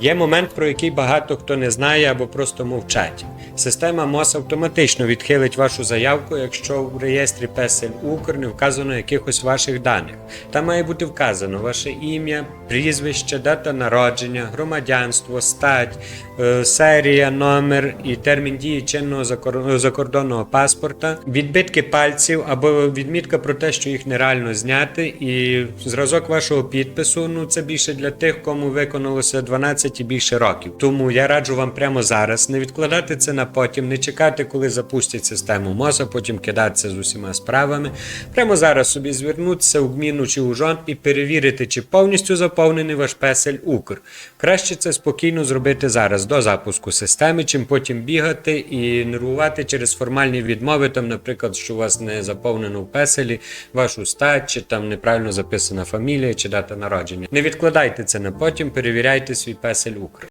Є момент, про який багато хто не знає або просто мовчать. Система МОЗ автоматично відхилить вашу заявку, якщо в реєстрі Песель Укр не вказано якихось ваших даних. Там має бути вказано ваше ім'я, прізвище, дата народження, громадянство, стать, е, серія, номер і термін дії чинного закордонного паспорта, відбитки пальців або відмітка про те, що їх нереально зняти, і зразок вашого підпису. Ну це більше для тих, кому виконалося 12 і більше років. Тому я раджу вам прямо зараз не відкладати це на потім, не чекати, коли запустять систему МОЗа, потім кидатися з усіма справами. Прямо зараз собі звернутися в гміну чи у жонт і перевірити, чи повністю заповнений ваш песель Укр. Краще це спокійно зробити зараз до запуску системи, чим потім бігати і нервувати через формальні відмови, там, наприклад, що у вас не заповнено в песелі вашу стать, чи там неправильно записана фамілія, чи дата народження. Не відкладайте це на потім, перевіряйте свій песель Укр.